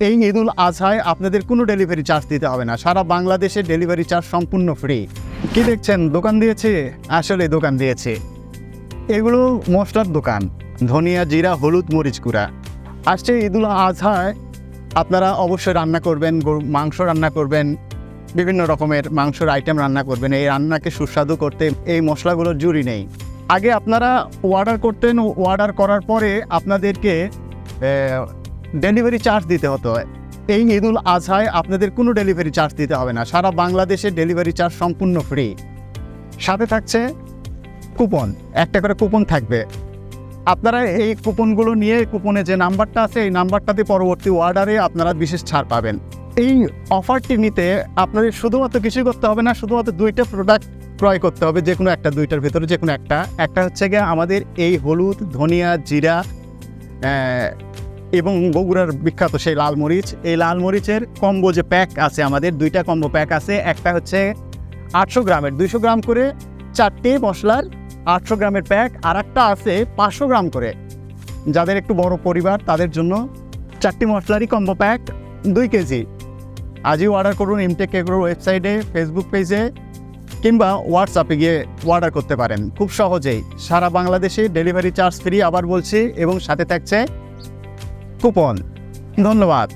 এই ঈদুল আজহায় আপনাদের কোনো ডেলিভারি চার্জ দিতে হবে না। সারা বাংলাদেশে ডেলিভারি চার্জ সম্পূর্ণ ফ্রি। কি দেখছেন? দোকান দিয়েছে? আসলে দোকান দিয়েছে। এগুলো মশলার দোকান। ধনিয়া, জিরা, হলুদ, মরিচ গুঁড়া। আসছে ঈদুল আজহায়। আপনারা অবশ্যই রান্না করবেন মাংস রান্না করবেন, বিভিন্ন রকমের মাংসের আইটেম রান্না করবেন। এই রান্নাকে সুস্বাদু করতে এই মশলাগুলোর জুড়ি নেই। আগে আপনারা অর্ডার করতেন অর্ডার করার পরে আপনাদেরকে ডেলিভারি চার্জ দিতে হতো। এই ঈদুল আজহায় আপনাদের কোনো ডেলিভারি চার্জ দিতে হবে না। সারা বাংলাদেশে ডেলিভারি চার্জ সম্পূর্ণ ফ্রি। সাথে থাকছে কুপন। একটা করে কুপন থাকবে। আপনারা এই কুপনগুলো নিয়ে কুপনে যে নাম্বারটা আছে, এই নাম্বারটাতে পরবর্তী অর্ডারে আপনারা বিশেষ ছাড় পাবেন। এই অফারটি নিতে আপনাদের শুধুমাত্র কিছুই করতে হবে না, শুধুমাত্র দুইটা প্রোডাক্ট ক্রয় করতে হবে, যে কোনো একটা, দুইটার ভিতরে যে কোনো একটা। একটা হচ্ছে গিয়ে আমাদের এই হলুদ, ধনিয়া, জিরা এবং বগুড়ার বিখ্যাত সেই লাল মরিচ। এই লাল মরিচের কম্বো যে প্যাক আছে আমাদের, দুইটা কম্বো প্যাক আছে। একটা হচ্ছে আটশো গ্রামের, দুইশো গ্রাম করে চারটে মশলার আটশো গ্রামের প্যাক আর একটা আছে পাঁচশো গ্রাম করে। যাদের একটু বড় পরিবার, তাদের জন্য চারটি মশলারই কম্বো প্যাক দুই কেজি। আজই অর্ডার করুন ইমটেক এগ্রোর ওয়েবসাইটে ফেসবুক পেজে কিংবা হোয়াটসঅ্যাপে গিয়ে অর্ডার করতে পারেন। খুব সহজেই সারা বাংলাদেশে ডেলিভারি চার্জ ফ্রি আবার বলছি এবং সাথে থাকছে কুপন। ধন্যবাদ।